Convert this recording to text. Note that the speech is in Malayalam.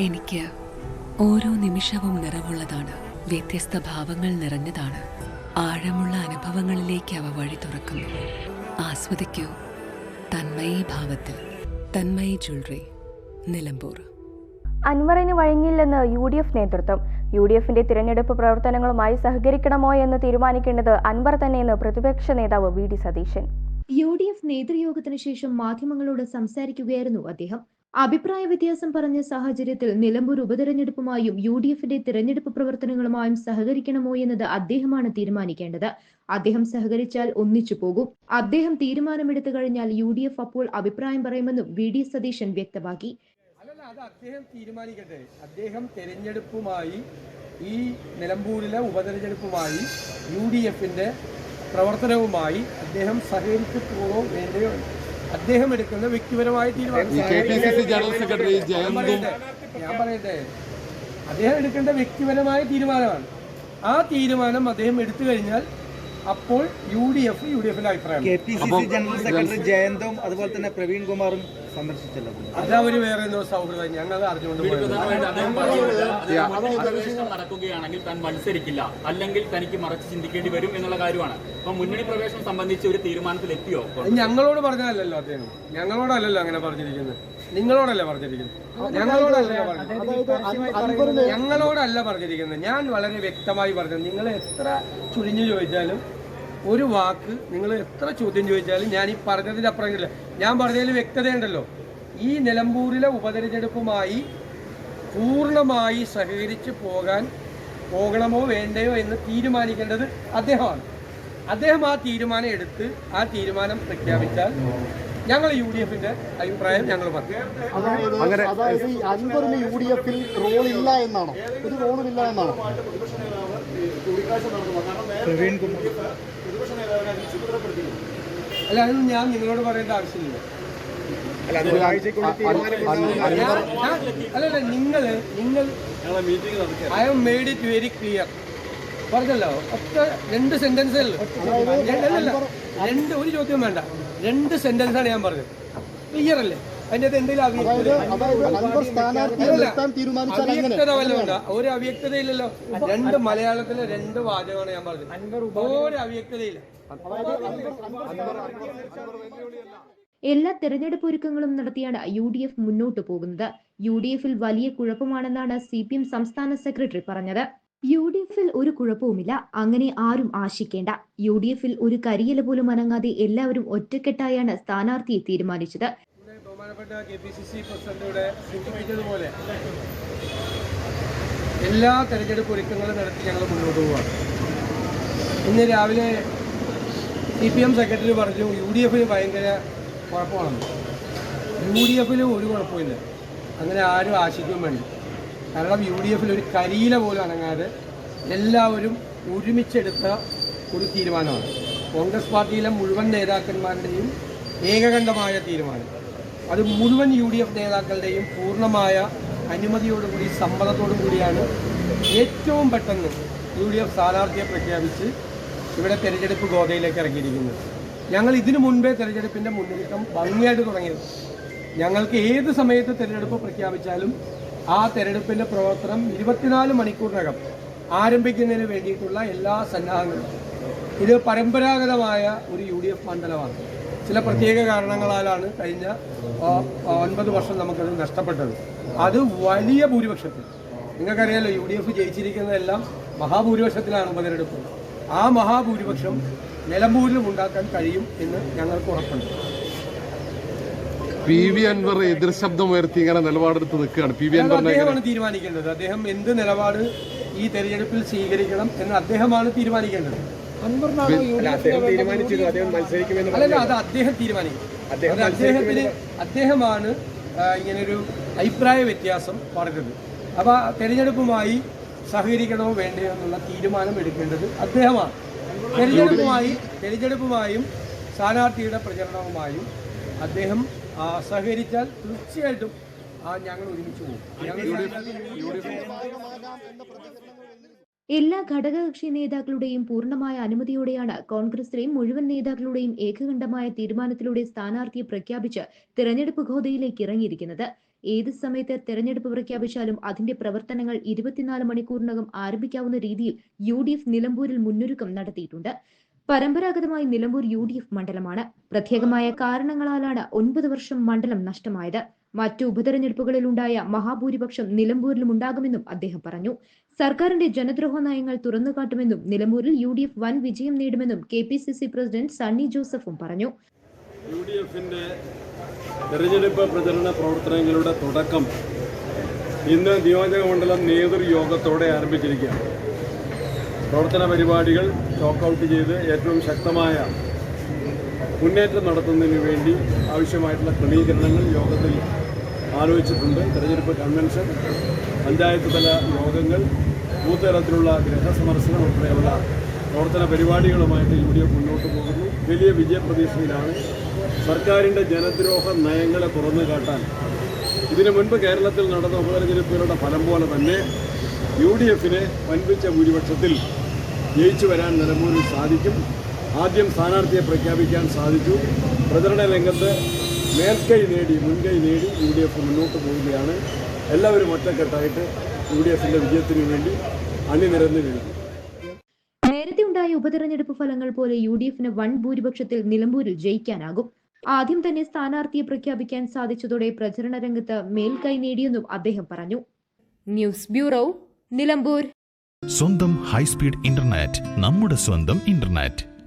എനിക്ക് ഓരോ നിമിഷവും നിറവുള്ളതാണ്. വ്യത്യസ്ത ഭാവങ്ങൾ നിറഞ്ഞതാണ്. ആഴമുള്ള അനുഭവങ്ങളിലേക്ക് അവ വഴി തുറക്കുന്നു. ആസ്വദിക്കൂ. തന്മയി ഭാവത്തിൽ. തന്മയി ജ്വല്ലറി. നിലമ്പൂർ. അൻവറിന് വഴങ്ങിയില്ലെന്ന് യു ഡി എഫ് നേതൃത്വം. യു ഡി എഫിന്റെ തിരഞ്ഞെടുപ്പ് പ്രവർത്തനങ്ങളുമായി സഹകരിക്കണമോ എന്ന് തീരുമാനിക്കേണ്ടത് അൻവർ തന്നെയെന്ന് പ്രതിപക്ഷ നേതാവ് V D Satheesan. U D F നേതൃയോഗത്തിന് ശേഷം മാധ്യമങ്ങളോട് സംസാരിക്കുകയായിരുന്നു അദ്ദേഹം. അഭിപ്രായ വ്യത്യാസം പറഞ്ഞ സാഹചര്യത്തിൽ നിലമ്പൂർ ഉപതെരഞ്ഞെടുപ്പുമായും യു ഡി എഫിന്റെ തിരഞ്ഞെടുപ്പ് പ്രവർത്തനങ്ങളുമായും സഹകരിക്കണമോ എന്നത് അദ്ദേഹമാണ് തീരുമാനിക്കേണ്ടത്. അദ്ദേഹം സഹകരിച്ചാൽ ഒന്നിച്ചു പോകും. അദ്ദേഹം തീരുമാനമെടുത്തു കഴിഞ്ഞാൽ യു ഡി എഫ് അപ്പോൾ അഭിപ്രായം പറയുമെന്നും വി ഡി സതീശൻ വ്യക്തമാക്കി. അല്ലല്ല അത് അദ്ദേഹം തീരുമാനിക്കട്ടെ. അദ്ദേഹം തെരഞ്ഞെടുപ്പുമായി ഈ നിലമ്പൂരിലെ ഉപതെരഞ്ഞെടുപ്പുമായി യു ഡി എഫിന്റെ പ്രവർത്തനവുമായി അദ്ദേഹം സഹകരിച്ചു പോകോ വേണ്ടയോ? അദ്ദേഹം എടുക്കുന്ന വ്യക്തിപരമായ തീരുമാനം. ജനറൽ സെക്രട്ടറി ഞാൻ പറയട്ടെ ഞാൻ പറയട്ടെ. അദ്ദേഹം എടുക്കേണ്ട വ്യക്തിപരമായ തീരുമാനമാണ്. ആ തീരുമാനം അദ്ദേഹം എടുത്തു കഴിഞ്ഞാൽ അപ്പോൾ U D F U D എഫിന്റെ അഭിപ്രായം K P C C general secretary ജയന്തും അതുപോലെ തന്നെ പ്രവീൺ കുമാറും സന്ദർശിച്ചല്ലോ അതവര് വേറെ എന്തോ സൗഹൃദം. ഞങ്ങൾ അറിഞ്ഞുകൊണ്ട് പോയത് പ്രധാനമായിട്ട് അദ്ദേഹം പറഞ്ഞത് പ്രവേശനം നടക്കുകയാണെങ്കിൽ താൻ മത്സരിക്കില്ല. അല്ലെങ്കിൽ തനിക്ക് മറച്ച് ചിന്തിക്കേണ്ടി വരും എന്നുള്ള കാര്യമാണ്. അപ്പൊ മുന്നണി പ്രവേശനം സംബന്ധിച്ച് ഒരു തീരുമാനത്തിൽ എത്തിയോ ഞങ്ങളോട് പറഞ്ഞതല്ലല്ലോ അദ്ദേഹം. ഞങ്ങളോടല്ലല്ലോ അങ്ങനെ പറഞ്ഞിരിക്കുന്നത്. നിങ്ങളോടല്ലേ പറഞ്ഞിരിക്കുന്നത്? ഞങ്ങളോടല്ല പറഞ്ഞിരിക്കുന്നത്? ഞങ്ങളോടല്ല പറഞ്ഞിരിക്കുന്നത്. ഞാൻ വളരെ വ്യക്തമായി പറഞ്ഞത് നിങ്ങൾ എത്ര ചുരിഞ്ഞു ചോദിച്ചാലും ഒരു വാക്ക് നിങ്ങൾ എത്ര ചോദ്യം ചോദിച്ചാലും ഞാൻ ഈ പറഞ്ഞതിന്റെ അപ്പുറം ഇല്ല. ഞാൻ പറഞ്ഞതിൽ വ്യക്തതയുണ്ടല്ലോ. ഈ നിലമ്പൂരിലെ ഉപതെരഞ്ഞെടുപ്പുമായി പൂർണമായി സഹകരിച്ച് പോകാൻ പോകണമോ വേണ്ടയോ എന്ന് തീരുമാനിക്കേണ്ടത് അദ്ദേഹമാണ്. അദ്ദേഹം ആ തീരുമാനം എടുത്ത് ആ തീരുമാനം പ്രഖ്യാപിച്ചാൽ ഞങ്ങൾ യു ഡി എഫിന്റെ അഭിപ്രായം ഞങ്ങൾ പറഞ്ഞു അങ്ങനെ അതായത് ഈ അൻവറിന് യു ഡി എഫിൽ റോളില്ല എന്നാണോ? ഒരു റോളുമില്ല എന്നാണോ പ്രവീൺ കുമാർ. അല്ല അതൊന്നും ഞാൻ നിങ്ങളോട് പറയേണ്ട ആവശ്യമില്ല. അല്ല അല്ല അല്ലല്ല നിങ്ങൾ നിങ്ങൾ I have made it very clear പറഞ്ഞല്ലോ ഒറ്റ രണ്ട് സെന്റൻസേ ഉള്ളൂ. അല്ലല്ല രണ്ട് ഒരു ചോദ്യം വേണ്ട. രണ്ട് സെന്റൻസ് ആണ് ഞാൻ പറഞ്ഞത്. ക്ലിയർ അല്ലേ? അതിന്റെ അത് എന്തെങ്കിലും? ഒരു അവ്യക്തതയില്ലല്ലോ. രണ്ട് മലയാളത്തിലെ രണ്ട് വാചകമാണ് ഞാൻ പറഞ്ഞത്. ഒരു അവ്യക്തതയില്ല. എല്ലാ തെരഞ്ഞെടുപ്പ് ഒരുക്കങ്ങളും നടത്തിയാണ് യു ഡി എഫ് മുന്നോട്ടു പോകുന്നത്. യു ഡി എഫിൽ വലിയ കുഴപ്പമാണെന്നാണ് സി പി എം സംസ്ഥാന സെക്രട്ടറി പറഞ്ഞത്. യു ഡി എഫിൽ ഒരു കുഴപ്പവുമില്ല. അങ്ങനെ ആരും ആശിക്കേണ്ട. യു ഡി എഫിൽ ഒരു കരിയില പോലും അനങ്ങാതെ എല്ലാവരും ഒറ്റക്കെട്ടായാണ് സ്ഥാനാർത്ഥിയെ തീരുമാനിച്ചത്. എല്ലാ തെരഞ്ഞെടുപ്പ് ഒരുക്കങ്ങളും നടത്തി ഞങ്ങൾ മുന്നോട്ട് പോവാണ് ഇന്ന് രാവിലെ സി പി എം സെക്രട്ടറി പറഞ്ഞു യു ഡി എഫിന് ഭയങ്കര കുഴപ്പമാണെന്ന് യു ഡി എഫിന് ഒരു കുഴപ്പമില്ല അങ്ങനെ ആരും ആശിക്കും വേണ്ട. കാരണം യു ഡി എഫിൽ ഒരു കരിയില പോലും അനങ്ങാതെ എല്ലാവരും ഒരുമിച്ചെടുത്ത ഒരു തീരുമാനമാണ്. കോൺഗ്രസ് പാർട്ടിയിലെ മുഴുവൻ നേതാക്കന്മാരുടെയും ഏകകണ്ഠമായ തീരുമാനം. അത് മുഴുവൻ യു ഡി എഫ് നേതാക്കളുടെയും പൂർണമായ അനുമതിയോടുകൂടി സമ്മതത്തോടും കൂടിയാണ് ഏറ്റവും പെട്ടെന്ന് യു ഡി എഫ് സ്ഥാനാർത്ഥിയെ പ്രഖ്യാപിച്ച് ഇവിടെ തെരഞ്ഞെടുപ്പ് ഗോതയിലേക്ക് ഇറങ്ങിയിരിക്കുന്നത്. ഞങ്ങൾ ഇതിനു മുൻപേ തെരഞ്ഞെടുപ്പിന്റെ മുന്നൊരുക്കം ഭംഗിയായിട്ട് തുടങ്ങിയത്. ഞങ്ങൾക്ക് ഏത് സമയത്ത് തെരഞ്ഞെടുപ്പ് പ്രഖ്യാപിച്ചാലും ആ തിരഞ്ഞെടുപ്പിന്റെ പ്രവർത്തനം ഇരുപത്തിനാല് മണിക്കൂറിനകം ആരംഭിക്കുന്നതിന് വേണ്ടിയിട്ടുള്ള എല്ലാ സന്നാഹങ്ങളും. ഇത് പരമ്പരാഗതമായ ഒരു യു ഡി എഫ് മണ്ഡലമാണ്. ചില പ്രത്യേക കാരണങ്ങളാലാണ് കഴിഞ്ഞ ഒൻപത് വർഷം നമുക്കത് നഷ്ടപ്പെട്ടത്. അത് വലിയ ഭൂരിപക്ഷത്തിൽ. നിങ്ങൾക്കറിയാലോ യു ഡി എഫ് ജയിച്ചിരിക്കുന്നതെല്ലാം മഹാഭൂരിപക്ഷത്തിലാണ് ഉപതെരഞ്ഞെടുപ്പ്. ആ മഹാഭൂരിപക്ഷം നിലമ്പൂരിലും ഉണ്ടാക്കാൻ കഴിയും എന്ന് ഞങ്ങൾക്ക് ഉറപ്പുണ്ട്. പി വി അൻവർ എതിർ ശബ്ദം ഉയർത്തി ഇങ്ങനെ നിലപാടെടുത്ത് നിൽക്കുകയാണ്. പി വി അൻവർ അദ്ദേഹമാണ് തീരുമാനിക്കേണ്ടത്. അദ്ദേഹം എന്ത് നിലപാട് ഈ തെരഞ്ഞെടുപ്പിൽ സ്വീകരിക്കണം എന്ന് അദ്ദേഹമാണ് തീരുമാനിക്കേണ്ടത്. അല്ലല്ല അത് അദ്ദേഹം തീരുമാനിക്കും. അത് അദ്ദേഹത്തിന് അദ്ദേഹമാണ് ഇങ്ങനൊരു അഭിപ്രായ വ്യത്യാസം പറഞ്ഞത് അപ്പോൾ തെരഞ്ഞെടുപ്പുമായി സഹകരിക്കണമോ വേണ്ടയോ എന്നുള്ള തീരുമാനം എടുക്കേണ്ടത് അദ്ദേഹമാണ്. തെരഞ്ഞെടുപ്പുമായി തെരഞ്ഞെടുപ്പുമായും സ്ഥാനാർത്ഥിയുടെ പ്രചരണവുമായും അദ്ദേഹം സഹകരിച്ചാൽ തീർച്ചയായിട്ടും ആ ഞങ്ങൾ ഒരുമിച്ച് പോകും. എല്ലാ ഘടകകക്ഷി നേതാക്കളുടെയും പൂർണമായ അനുമതിയോടെയാണ് കോൺഗ്രസിലെ മുഴുവൻ നേതാക്കളുടെയും ഏകകണ്ഠമായ തീരുമാനത്തിലൂടെ സ്ഥാനാർത്ഥിയെ പ്രഖ്യാപിച്ച് തെരഞ്ഞെടുപ്പ് ഗോതയിലേക്ക് ഇറങ്ങിയിരിക്കുന്നത്. ഏത് സമയത്ത് തെരഞ്ഞെടുപ്പ് പ്രഖ്യാപിച്ചാലും അതിന്റെ പ്രവർത്തനങ്ങൾ ഇരുപത്തിനാല് മണിക്കൂറിനകം ആരംഭിക്കാവുന്ന രീതിയിൽ യു ഡി എഫ് നിലമ്പൂരിൽ മുന്നൊരുക്കം നടത്തിയിട്ടുണ്ട്. പരമ്പരാഗതമായി നിലമ്പൂർ യു ഡി എഫ് മണ്ഡലമാണ്. പ്രത്യേകമായ കാരണങ്ങളാലാണ് ഒൻപത് വർഷം മണ്ഡലം നഷ്ടമായത്. മറ്റു ഉപതെരഞ്ഞെടുപ്പുകളിലുണ്ടായ മഹാഭൂരിപക്ഷം നിലമ്പൂരിലും ഉണ്ടാകുമെന്നും അദ്ദേഹം പറഞ്ഞു. സർക്കാരിന്റെ ജനദ്രോഹ നയങ്ങൾ തുറന്നുകാട്ടുമെന്നും നിലമ്പൂരിൽ യു ഡി എഫ് വൻ വിജയം നേടുമെന്നും K P C C president Sunny ജോസഫും പറഞ്ഞു. യു ഡി എഫിന്റെ തെരഞ്ഞെടുപ്പ് പ്രചരണ പ്രവർത്തനങ്ങളുടെ തുടക്കം ഇന്ന് നിയോജക മണ്ഡലം നേതൃയോഗത്തോടെ ആരംഭിച്ചിരിക്കുകയാണ്. പ്രവർത്തന പരിപാടികൾ ഔട്ട് ചെയ്ത് ഏറ്റവും ശക്തമായ മുന്നേറ്റം നടത്തുന്നതിന് വേണ്ടി ആവശ്യമായിട്ടുള്ള ക്രമീകരണങ്ങൾ യോഗത്തിൽ ആലോചിച്ചിട്ടുണ്ട്. തെരഞ്ഞെടുപ്പ് കൺവെൻഷൻ പഞ്ചായത്ത് തല യോഗങ്ങൾ ബൂത്ത് തലത്തിലുള്ള ഗ്രഹസമർശനം ഉൾപ്പെടെയുള്ള പ്രവർത്തന പരിപാടികളുമായിട്ട് യു ഡി എഫ് മുന്നോട്ട് പോകുന്നു. വലിയ വിജയപ്രതീക്ഷയിലാണ് സർക്കാരിന്റെ ജനദ്രോഹ നയങ്ങളെ തുറന്നു കാട്ടാൻ ഇതിനു മുൻപ് കേരളത്തിൽ നടന്ന ഉപതെരഞ്ഞെടുപ്പുകളുടെ ഫലം പോലെ തന്നെ യു ഡി എഫിന് വൻപിച്ച ഭൂരിപക്ഷത്തിൽ ജയിച്ചു വരാൻ നിലമ്പൂരിൽ സാധിക്കും. ആദ്യം സ്ഥാനാർത്ഥിയെ പ്രഖ്യാപിക്കാൻ സാധിച്ചു. പ്രചരണ രംഗത്ത് മേൽക്കൈ നേടി മുൻകൈ നേടി യു ഡി എഫ് മുന്നോട്ട് പോവുകയാണ്. എല്ലാവരും ഒറ്റക്കെട്ടായിട്ട് യു ഡി എഫിന്റെ വിജയത്തിനു വേണ്ടി അണിനിരന്നു കഴിഞ്ഞു നേരത്തെ ഉണ്ടായ ഉപതെരഞ്ഞെടുപ്പ് ഫലങ്ങൾ പോലെ യു ഡി എഫിന് വൻ ഭൂരിപക്ഷത്തിൽ നിലമ്പൂരിൽ ജയിക്കാനാകും. ആദ്യം തന്നെ സ്ഥാനാർത്ഥിയെ പ്രഖ്യാപിക്കാൻ സാധിച്ചതോടെ പ്രചരണ രംഗത്ത് മേൽക്കൈ നേടിയെന്നും അദ്ദേഹം പറഞ്ഞു. News bureau Nilambur. സ്വന്തം ഹൈസ്പീഡ് ഇന്റർനെറ്റ് നമ്മുടെ സ്വന്തം ഇന്റർനെറ്റ്.